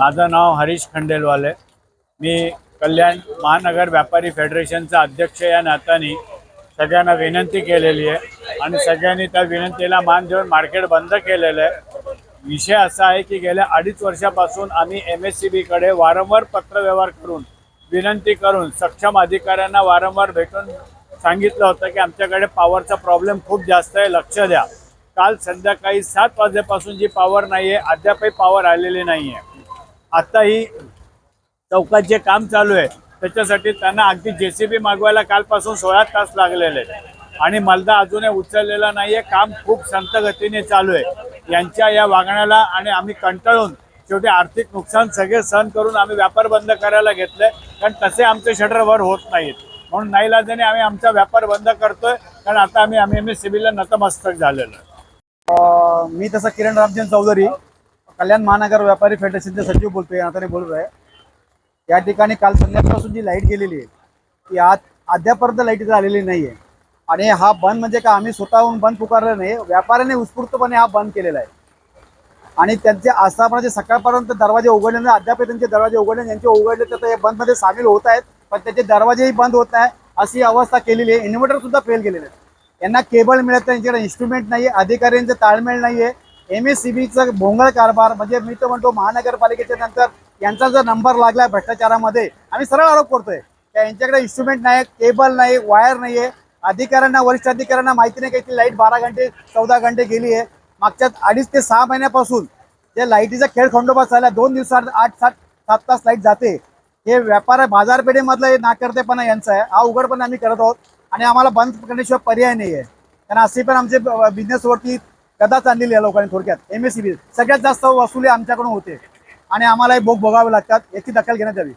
माझं नाव हरीश खंडेलवाले. मी कल्याण महानगर व्यापारी फेडरेशनचा अध्यक्ष या नात्याने सगळ्यांना विनंती केलेली आहे आणि सगळ्यांनी त्या विनंतीला मान देऊन मार्केट बंद केलेलं आहे. विषय असा आहे की गेल्या अडीच वर्षापासून आम्ही एम एस सी बीकडे वारंवार पत्रव्यवहार करून विनंती करून सक्षम अधिकाऱ्यांना वारंवार भेटून सांगितलं होतं की आमच्याकडे पॉवरचा प्रॉब्लेम खूप जास्त आहे लक्ष द्या. काल संध्याकाळी सात वाजेपासून जी पॉवर नाही आहे अद्यापही पॉवर आलेली नाही आहे आत्ताही चौकात जे काम चालू आहे त्याच्यासाठी त्यांना अगदी जे सी बी मागवायला कालपासून सोळा तास लागलेले आहेत. आणि मलदा अजूनही उचललेला नाही आहे काम खूप संत गतीने चालू आहे. यांच्या या वागण्याला आणि आम्ही कंटाळून शेवटी आर्थिक नुकसान सगळे सहन करून आम्ही व्यापार बंद करायला घेतले कारण तसे आमचे शटर वर होत नाहीत. म्हणून नाईलाजाने आम्ही आमचा व्यापार बंद करतोय कारण आता आम्ही आम्ही एम एस सी बीला नतमस्तक झालेलो मी तसं किरण रामचंद चौधरी. कल्याण महानगर व्यापारी फेडरेशनचे सचिव बोलतोय आता बोलत आहे. या ठिकाणी काल संध्याकाळपासून जी लाइट गेलेली आहे ती आज अद्यापर्यंत लाइट इथं आलेली नाही आहे आणि हा बंद म्हणजे का आम्ही स्वतःहून बंद पुकारला नाही व्यापाऱ्याने उत्स्फूर्तपणे हा बंद केलेला आहे. आणि त्यांचे आस्थापनाचे सकाळपर्यंत दरवाजे उघडले नाही अद्याप त्यांचे दरवाजे उघडले ज्यांचे उघडले तर ते बंदमध्ये सामील होत आहेत पण त्याचे दरवाजेही बंद होत नाही अशी अवस्था केलेली आहे. इन्व्हर्टरसुद्धा फेल केलेले आहेत. यांना केबल मिळत नाही त्यांच्याकडे इन्स्ट्रुमेंट नाही आहे अधिकाऱ्यांचं ताळमेळ नाही आहे एम एस सी बीचं भोंगळ कारभार म्हणजे मी तर म्हणतो महानगरपालिकेच्या नंतर यांचा जर नंबर लागला भ्रष्टाचारामध्ये आम्ही सरळ आरोप करतोय. त्या यांच्याकडे इन्स्ट्रुमेंट नाही केबल नाही वायर नाही आहे अधिकाऱ्यांना वरिष्ठ अधिकाऱ्यांना माहिती नाही की ती लाइट बारा घंटे चौदा घंटे गेली आहे. मागच्या अडीच ते सहा महिन्यापासून जे लाईटीचा खेळ खंडोबा झाला दोन दिवसात आठ सात सात तास लाइट जाते. हे व्यापार बाजारपेठेमधलं हे नाकर्तेपणा यांचा आहे. हा उघडपणे आम्ही करत आहोत आणि आम्हाला बंद करण्याशिवाय पर्याय नाही आहे कारण असे पण आमचे बिझनेसवरती कदाच आणलेली या लोकांनी थोडक्यात. एम एस सी बी सगळ्यात जास्त वसुली आमच्याकडून होते. आणि आम्हाला हे भोग भोगावे लागतात. याची दखल घेण्यात यावी.